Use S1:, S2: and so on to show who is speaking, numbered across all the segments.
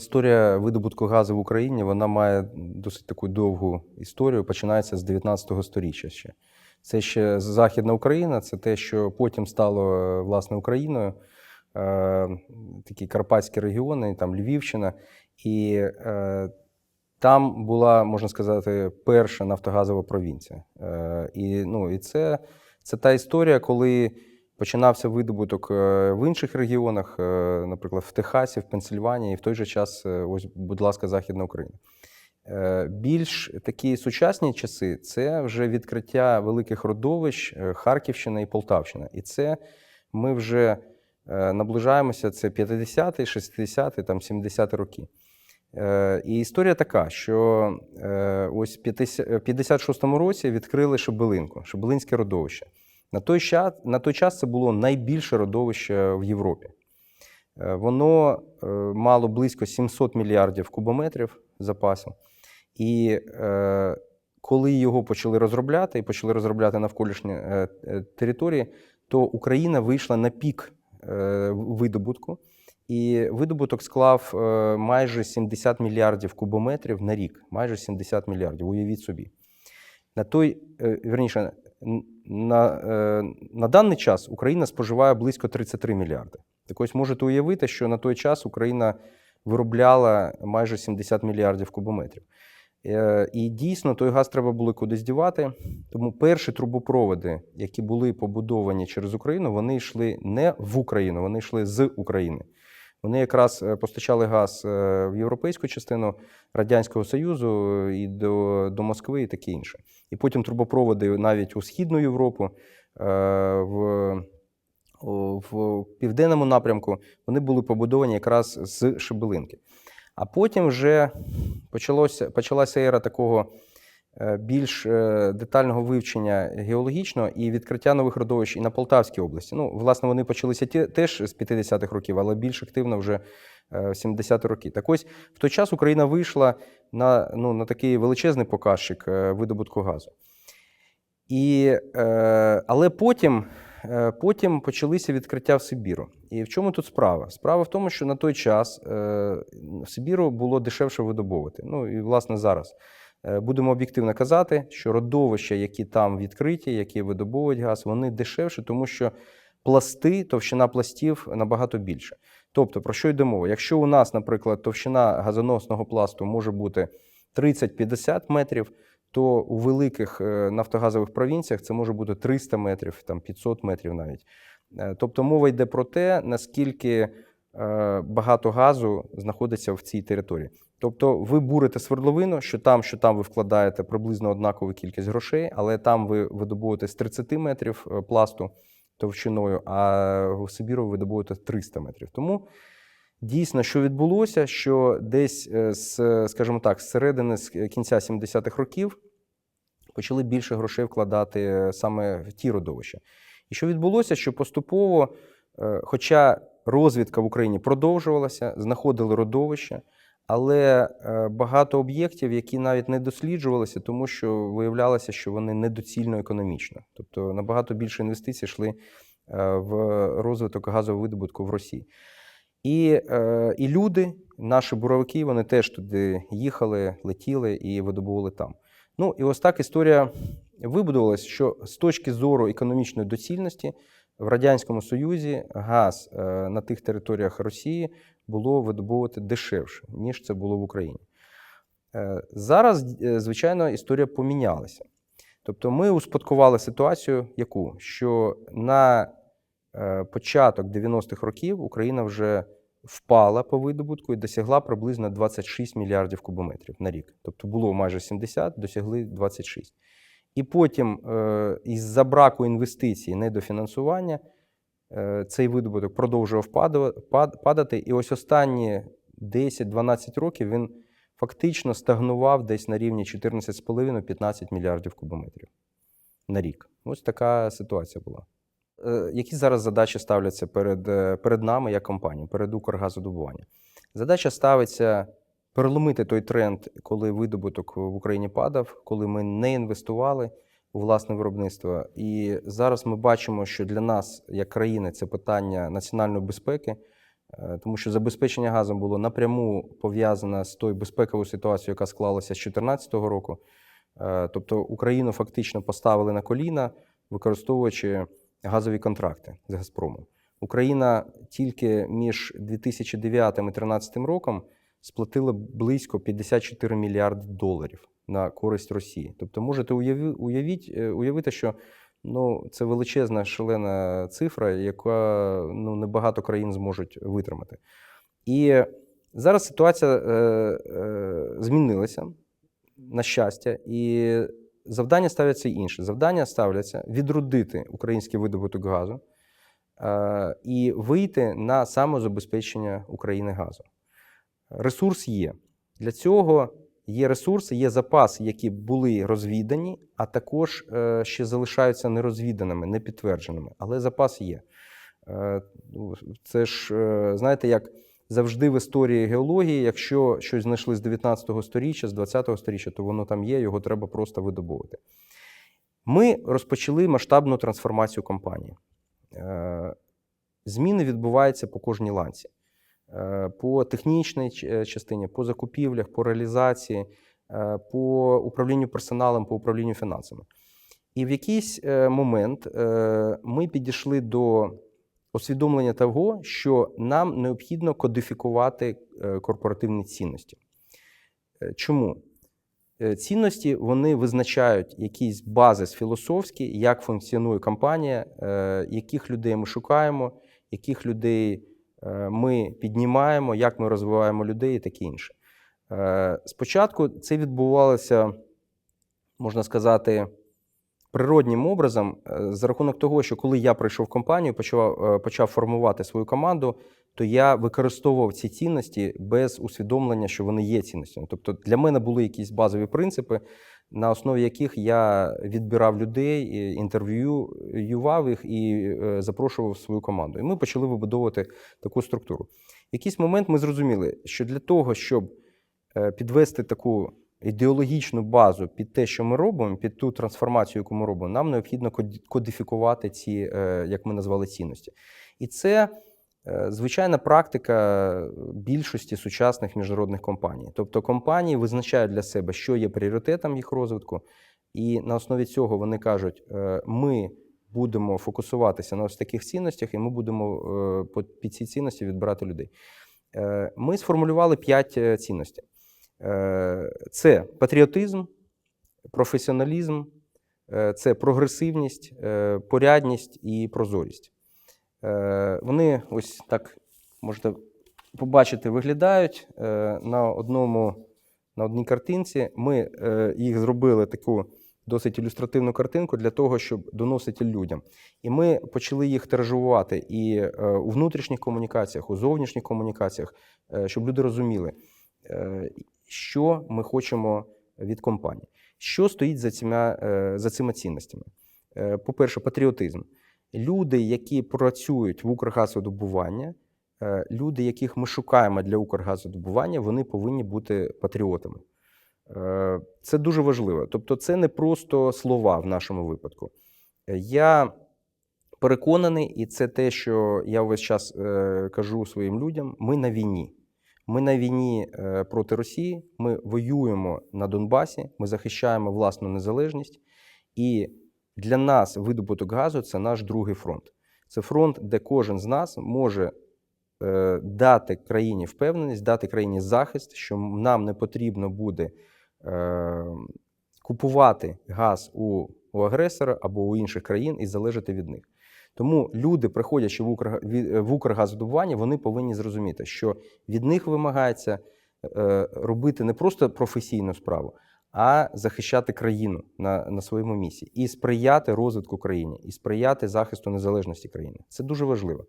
S1: Історія видобутку газу в Україні вона має досить таку довгу історію. Починається з 19 століття ще. Це ще Західна Україна, це те, що потім стало е, власне Україною. Е, такі карпатські регіони, там Львівщина. І е, там була, можна сказати, перша нафтогазова провінція. Е, і, ну, і це, це та історія, коли починався видобуток е, в інших регіонах, е, наприклад, в Техасі, в Пенсильванії, і в той же час, е, ось, будь ласка, Західна Україна. Більш такі сучасні часи це вже відкриття великих родовищ Харківщина і Полтавщина. І це ми вже наближаємося, це 50-ті, 60-ті, там 70-ті роки. І історія така, що ось в 56-му році відкрили Шебелинку, Шебелинське родовище. На той, час, на той час це було найбільше родовище в Європі. Е, Воно е, мало близько 700 мільярдів кубометрів запасу. І е, коли його почали розробляти і почали розробляти навколишні території, то Україна вийшла на пік видобутку. І видобуток склав майже 70 мільярдів кубометрів на рік. Майже 70 мільярдів, уявіть собі. На той, е, вірніше, н- на, е, на даний час Україна споживає близько 33 мільярди. Так ось можете уявити, що на той час Україна виробляла майже 70 мільярдів кубометрів. Е, І дійсно той газ треба було кудись дівати. Тому перші трубопроводи, які були побудовані через Україну, вони йшли не в Україну, вони йшли з України. Вони якраз е, постачали газ е, в європейську частину Радянського Союзу е, і до, до Москви, і таке інше. І потім трубопроводи навіть у Східну Європу, в, в південному напрямку, вони були побудовані якраз з Шебелинки. А потім вже почалося, почалася ера такого більш е, детального вивчення геологічного і відкриття нових родовищ і на Полтавській області. Ну, власне, вони почалися теж з 50-х років, але більш активно вже е, в 70-ті роки. Так ось в той час Україна вийшла на, ну, на такий величезний показчик е, видобутку газу. І, е, але потім, е, потім почалися відкриття в Сибіру. І в чому тут справа? Справа в тому, що на той час е, в Сибіру було дешевше видобувати. Ну і власне зараз. Е, Будемо об'єктивно казати, що родовища, які там відкриті, які видобувають газ, вони дешевші, тому що пласти, товщина пластів набагато більше. Тобто, про що йде мова? Якщо у нас, наприклад, товщина газоносного пласту може бути 30-50 метрів, то у великих е, нафтогазових провінціях це може бути 300 метрів, там 500 метрів навіть. Е, Тобто мова йде про те, наскільки багато газу знаходиться в цій території. Тобто ви бурите свердловину, що там, що там ви вкладаєте приблизно однакову кількість грошей, але там ви видобуєте з 30 метрів е, пласту товщиною, а в Сибіру ви видобуєте 300 метрів. Тому дійсно, що відбулося, що десь е, з, скажімо так, з середини з кінця 70-х років почали більше грошей вкладати е, саме в ті родовища. І що відбулося, що поступово, е, хоча розвідка в Україні продовжувалася, знаходили родовища, але е, багато об'єктів, які навіть не досліджувалися, тому що виявлялося, що вони недоцільно економічно. Тобто набагато більше інвестицій йшли е, в розвиток газового видобутку в Росії. І, е, і люди, наші буровики, вони теж туди їхали, летіли і видобували там. Ну і ось так історія вибудувалась, що з точки зору економічної доцільності в Радянському Союзі газ е, на тих територіях Росії було видобувати дешевше, ніж це було в Україні. Е, Зараз, е, звичайно, історія помінялася. Тобто ми успадкували ситуацію, яку? Що на початок 90-х років Україна вже впала по видобутку і досягла приблизно 26 мільярдів кубометрів на рік. Тобто було майже 70, досягли 26. І потім, е, із-за браку інвестицій, недофінансування, е, цей видобуток продовжував падати. І ось останні 10-12 років він фактично стагнував десь на рівні 14,5-15 мільярдів кубометрів на рік. Ось така ситуація була. Е, Які зараз задачі ставляться перед, перед нами як компанією, перед Укргазодобування? Задача ставиться переломити той тренд, коли видобуток в Україні падав, коли ми не інвестували у власне виробництво. І зараз ми бачимо, що для нас, як країни, це питання національної безпеки, Е, Тому що забезпечення газом було напряму пов'язане з тою безпековою ситуацією, яка склалася з 2014 року. Е, Тобто Україну фактично поставили на коліна, використовуючи газові контракти з Газпромом. Україна тільки між 2009 і 2013 роком сплатила близько 54 мільярди доларів на користь Росії. Тобто, можете уяви- уявіть, е, уявити, що ну, це величезна шалена цифра, яка ну, небагато країн зможуть витримати. І зараз ситуація е, е, змінилася, на щастя, і завдання ставляться інше. Завдання ставляться відродити український видобуток газу е, і вийти на самозабезпечення України газом. Ресурс є. Для цього є ресурси, є запаси, які були розвідані, а також е, ще залишаються нерозвіданими, непідтвердженими. Але запас є. Е, ну, Це ж, е, знаєте, як завжди в історії геології, якщо щось знайшли з 19 століття, з 20 століття, то воно там є, його треба просто видобувати. Ми розпочали масштабну трансформацію компанії. Зміни відбуваються по кожній ланці. Е, По технічній е, частині, по закупівлях, по реалізації, е, по управлінню персоналом, по управлінню фінансами. І в якийсь момент ми підійшли до усвідомлення того, що нам необхідно кодифікувати корпоративні цінності. Чому? Цінності вони визначають якийсь базис філософський, як функціонує компанія, яких людей ми шукаємо, яких людей ми піднімаємо, як ми розвиваємо людей і таке інше. Е, Спочатку це відбувалося, можна сказати, природнім образом, е, за рахунок того, що коли я прийшов в компанію, почав, е, почав формувати свою команду, то я використовував ці цінності без усвідомлення, що вони є цінностями. Тобто для мене були якісь базові принципи, на основі яких я відбирав людей, і інтерв'юював їх і е, запрошував свою команду. І ми почали вибудовувати таку структуру. В якийсь момент ми зрозуміли, що для того, щоб е, підвести таку ідеологічну базу під те, що ми робимо, під ту трансформацію, яку ми робимо, нам необхідно кодифікувати ці, е, як ми назвали, цінності. І це звичайна практика більшості сучасних міжнародних компаній. Тобто компанії визначають для себе, що є пріоритетом їх розвитку, і на основі цього вони кажуть: е, ми будемо фокусуватися на ось таких цінностях, і ми будемо е, під ці цінності відбирати людей. Е, Ми сформулювали п'ять е, цінностей. Е, Це патріотизм, професіоналізм, е, це прогресивність, е, порядність і прозорість. Е, Вони ось так можете побачити, виглядають е, на одному на одній картинці. Ми е, їх зробили таку досить ілюстративну картинку для того, щоб доносити людям. І ми почали їх тиражувати і у внутрішніх комунікаціях, у зовнішніх комунікаціях, щоб люди розуміли, що ми хочемо від компанії. Що стоїть за цими, за цими цінностями? По-перше, патріотизм. Люди, які працюють в Укргазодобування, е, люди, яких ми шукаємо для Укргазодобування, вони повинні бути патріотами. Е, Це дуже важливо. Тобто, це не просто слова в нашому випадку. Е, Я переконаний, і це те, що я весь час кажу своїм людям: ми на війні. Ми на війні проти Росії, ми воюємо на Донбасі, ми захищаємо власну незалежність. І для нас видобуток газу це наш другий фронт. Це фронт, де кожен з нас може е, дати країні впевненість, дати країні захист, що нам не потрібно буде е, купувати газ у, у агресора або у інших країн і залежати від них. Тому люди, приходячи в, Укр... в Укргазвидобування, вони повинні зрозуміти, що від них вимагається е, робити не просто професійну справу, а захищати країну на, на своєму місці і сприяти розвитку країни, і сприяти захисту незалежності країни. Це дуже важливо.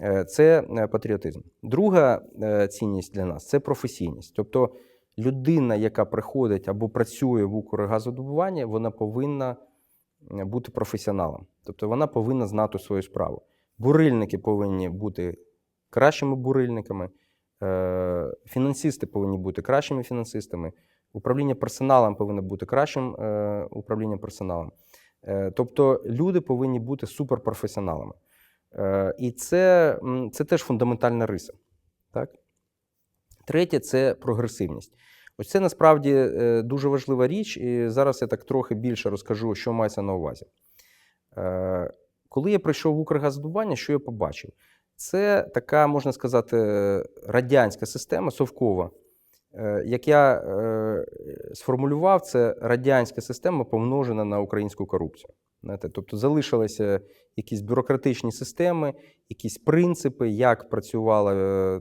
S1: Е, Це е, патріотизм. Друга е, цінність для нас це професійність. Тобто людина, яка приходить або працює в Укргазодобуванні, вона повинна бути професіоналом. Тобто вона повинна знати свою справу. Бурильники повинні бути кращими бурильниками, фінансисти повинні бути кращими фінансистами, управління персоналом повинно бути кращим е, управлінням персоналом. Е, Тобто люди повинні бути суперпрофесіоналами. Е, І це, це теж фундаментальна риса. Так? Третє це прогресивність. Ось це насправді е, дуже важлива річ, і зараз я так трохи більше розкажу, що мається на увазі. Е, Коли я прийшов в Укргазвидобування, що я побачив? Це така, можна сказати, радянська система совкова. Е, Як я е, сформулював, це радянська система помножена на українську корупцію. Тобто залишилися якісь бюрократичні системи, якісь принципи, як працювали е,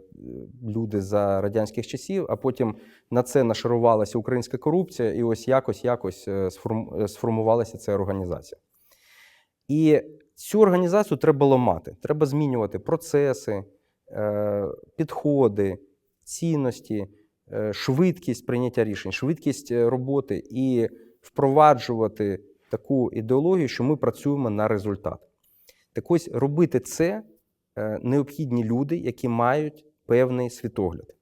S1: люди за радянських часів, а потім на це нашарувалася українська корупція, і ось якось якось сформ- е, сформувалася ця організація. І цю організацію треба ламати. Треба змінювати процеси, підходи, цінності, швидкість прийняття рішень, швидкість е, роботи і впроваджувати таку ідеологію, що ми працюємо на результат. Так ось робити це е, необхідні люди, які мають певний світогляд.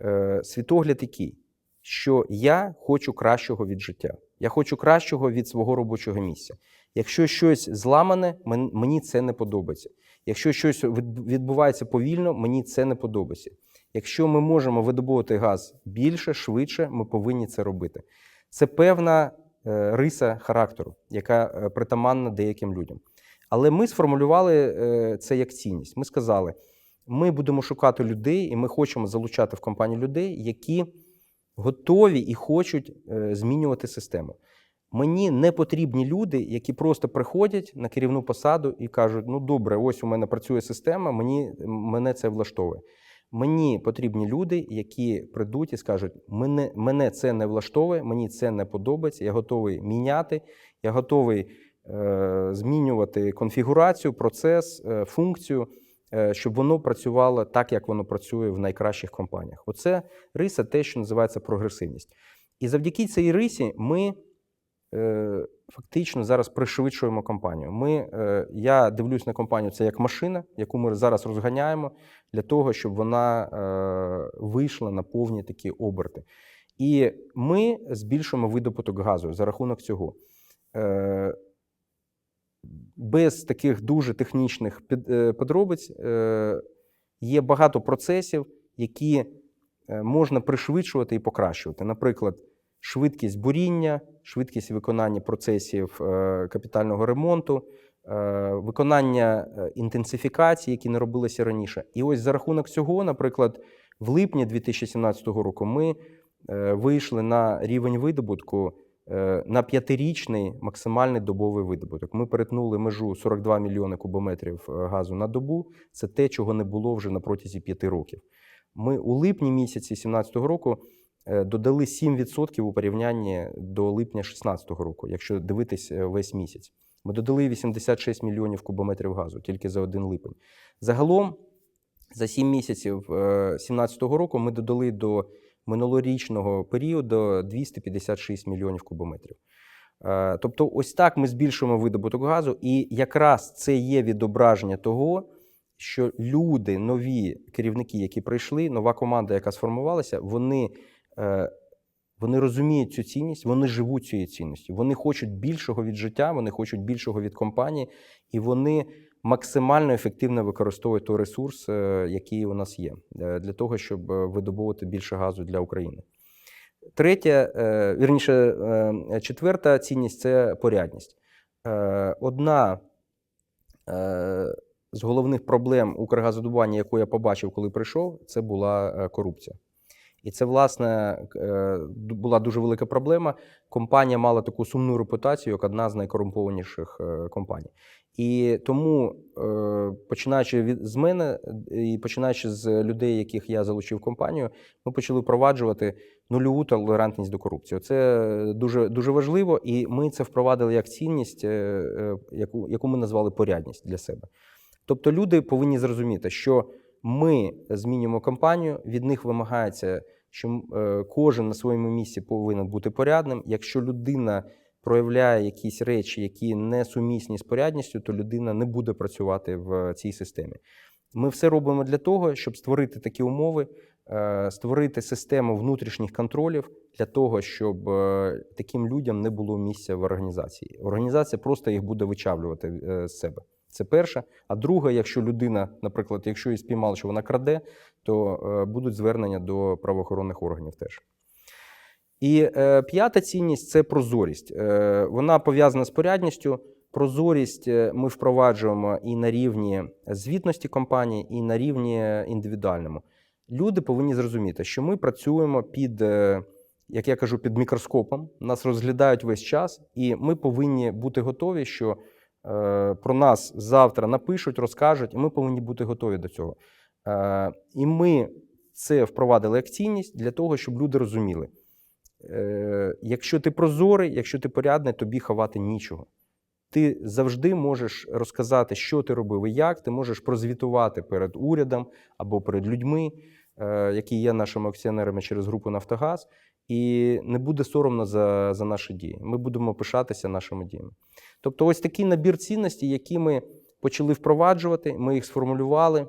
S1: Е, Світогляд який? Що я хочу кращого від життя, я хочу кращого від свого робочого місця. Якщо щось зламане, мені це не подобається. Якщо щось відбувається повільно, мені це не подобається. Якщо ми можемо видобувати газ більше, швидше, ми повинні це робити. Це певна е, риса характеру, яка е, притаманна деяким людям. Але ми сформулювали е, це як цінність. Ми сказали: ми будемо шукати людей, і ми хочемо залучати в компанію людей, які готові і хочуть змінювати систему. Мені не потрібні люди, які просто приходять на керівну посаду і кажуть: ну добре, ось у мене працює система, мені, мене це влаштовує. Мені потрібні люди, які прийдуть і скажуть: мене, мене це не влаштовує, мені це не подобається, я готовий міняти, я готовий е, змінювати конфігурацію, процес, е, функцію, е, щоб воно працювало так, як воно працює в найкращих компаніях. Оце риса, те, що називається прогресивність. І завдяки цій рисі ми фактично зараз пришвидшуємо компанію. Ми, е, я дивлюсь на компанію це як машина, яку ми зараз розганяємо для того, щоб вона е, вийшла на повні такі оберти. І ми збільшуємо видобуток газу за рахунок цього. Е, без таких дуже технічних е, подробиць е, є багато процесів, які е, можна пришвидшувати і покращувати. Наприклад, швидкість буріння, швидкість виконання процесів е, капітального ремонту, е, виконання е, інтенсифікації, які не робилися раніше. І ось за рахунок цього, наприклад, в липні 2017 року ми вийшли на рівень видобутку на п'ятирічний максимальний добовий видобуток. Ми перетнули межу 42 мільйони кубометрів газу на добу. Це те, чого не було вже на протязі п'яти років. Ми у липні місяці 2017 року додали 7% у порівнянні до липня 2016 року, якщо дивитись е, весь місяць. Ми додали 86 мільйонів кубометрів газу тільки за один липень. Загалом, за 7 місяців 2017 року ми додали до минулорічного періоду 256 мільйонів кубометрів. Е, Тобто, ось так ми збільшуємо видобуток газу, і якраз це є відображення того, що люди, нові керівники, які прийшли, нова команда, яка сформувалася, вони, е, вони розуміють цю цінність, вони живуть цією цінністю. Вони хочуть більшого від життя, вони хочуть більшого від компанії, і вони максимально ефективно використовують той ресурс, е, який у нас є, е, для того, щоб е, видобувати більше газу для України. Третє, е, вірніше, е, четверта цінність це порядність. Е, Одна е, з головних проблем Укргазодобування, яку я побачив, коли прийшов, це була е, корупція. І це, власне, е, була дуже велика проблема. Компанія мала таку сумну репутацію, як одна з найкорумпованіших е, компаній. І тому, е, починаючи від з мене і починаючи з людей, яких я залучив в компанію, ми почали впроваджувати нульову толерантність до корупції. Це дуже, дуже важливо, і ми це впровадили як цінність, яку, яку ми назвали порядність для себе. Тобто люди повинні зрозуміти, що ми змінюємо компанію, від них вимагається, що е, кожен на своєму місці повинен бути порядним. Якщо людина проявляє якісь речі, які не сумісні з порядністю, то людина не буде працювати в цій системі. Ми все робимо для того, щоб створити такі умови, е, створити систему внутрішніх контролів для того, щоб е, таким людям не було місця в організації. Організація просто їх буде вичавлювати з себе. Це перше. А друге, якщо людина, наприклад, якщо її спіймали, що вона краде, то е, будуть звернення до правоохоронних органів теж. І е, п'ята цінність це прозорість. Е, вона пов'язана з порядністю. Прозорість е, ми впроваджуємо і на рівні звітності компанії, і на рівні індивідуальному. Люди повинні зрозуміти, що ми працюємо під, е, як я кажу, під мікроскопом. Нас розглядають весь час, і ми повинні бути готові, що е, про нас завтра напишуть, розкажуть, і ми повинні бути готові до цього. Е, і ми це впровадили як цінність для того, щоб люди розуміли. Е, якщо ти прозорий, якщо ти порядний, тобі ховати нічого. Ти завжди можеш розказати, що ти робив і як. Ти можеш прозвітувати перед урядом або перед людьми, е, які є нашими акціонерами через групу Нафтогаз, і не буде соромно за, за наші дії. Ми будемо пишатися нашими діями. Тобто, ось такий набір цінностей, які ми почали впроваджувати, ми їх сформулювали.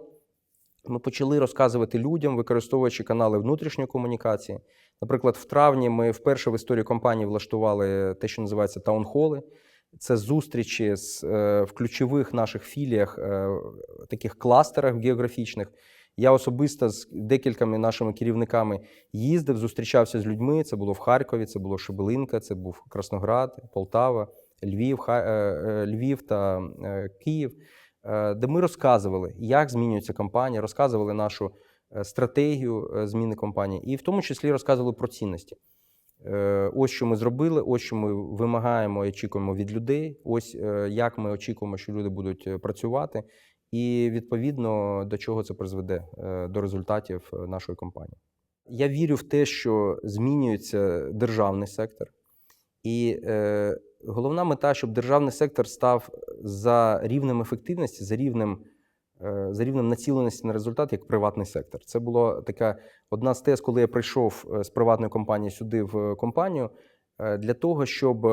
S1: Ми почали розказувати людям, використовуючи канали внутрішньої комунікації. Наприклад, в травні ми вперше в історії компанії влаштували те, що називається таунхоли. Це зустрічі з, е, в ключових наших філіях, е, таких кластерах географічних. Я особисто з декількома нашими керівниками їздив, зустрічався з людьми. Це було в Харкові, це було Шебелинка, це був Красноград, Полтава, Львів, Ха- е, е, Львів та е, Київ, де ми розказували, як змінюється компанія, розказували нашу е, стратегію е, зміни компанії, і в тому числі розказували про цінності. Е, Ось що ми зробили, ось що ми вимагаємо і очікуємо від людей. Ось е, як ми очікуємо, що люди будуть е, працювати, і відповідно до чого це призведе е, до результатів е, нашої компанії. Я вірю в те, що змінюється державний сектор, і е, головна мета, щоб державний сектор став за рівнем ефективності, за рівнем, е, за рівнем націленості на результат, як приватний сектор. Це була така одна з тез, коли я прийшов е, з приватної компанії сюди в компанію, е, для того, щоб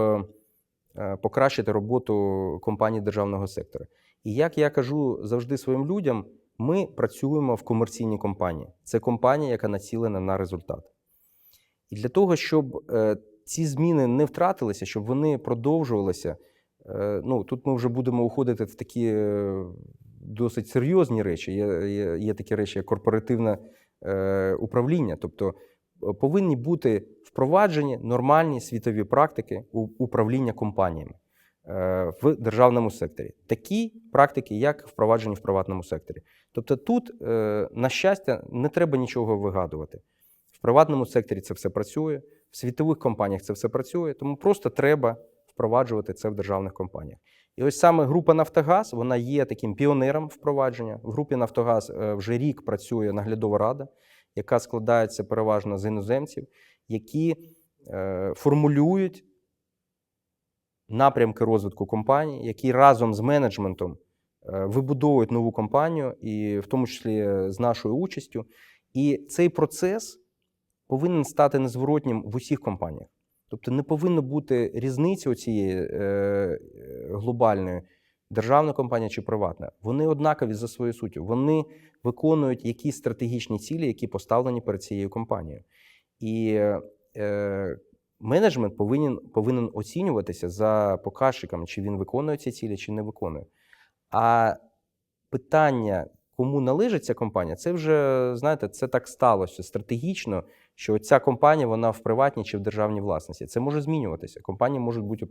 S1: покращити роботу компаній державного сектора. І як я кажу завжди своїм людям, ми працюємо в комерційній компанії. Це компанія, яка націлена на результат. І для того, щоб ці зміни не втратилися, щоб вони продовжувалися, ну тут ми вже будемо уходити в такі е, досить серйозні речі. Є, є, є такі речі, як корпоративне е, управління. Тобто е, повинні бути впроваджені нормальні світові практики управління компаніями е, в державному секторі. Такі практики, як впроваджені в приватному секторі. Тобто, тут, е, на щастя, не треба нічого вигадувати. В приватному секторі це все працює, в світових компаніях це все працює, тому просто треба впроваджувати це в державних компаніях. І ось саме група Нафтогаз вона є таким піонером впровадження. В групі Нафтогаз е, вже рік працює наглядова рада, яка складається переважно з іноземців, які е, формулюють напрямки розвитку компанії, які разом з менеджментом е, вибудовують нову компанію, і в тому числі з нашою участю. І цей процес повинен стати незворотнім в усіх компаніях. Тобто не повинно бути різниці цієї е, е, глобальної державна компанія чи приватна. Вони однакові за своєю суттю. Вони виконують якісь стратегічні цілі, які поставлені перед цією компанією. І е, менеджмент повинен, повинен оцінюватися за показчиками, чи він виконує ці цілі, чи не виконує. А питання, кому належить ця компанія, це вже, знаєте, це так сталося стратегічно, що ця компанія вона в приватній чи в державній власності. Це може змінюватися. Компанії можуть бути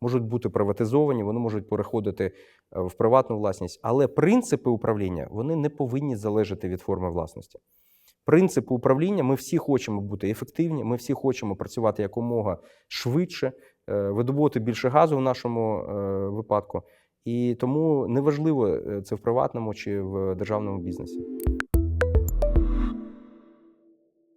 S1: можуть бути приватизовані, вони можуть переходити е, в приватну власність, але принципи управління вони не повинні залежати від форми власності. Принципи управління ми всі хочемо бути ефективні, ми всі хочемо працювати якомога швидше, е, видобувати більше газу в нашому е, випадку. І тому неважливо, це в приватному чи в державному бізнесі.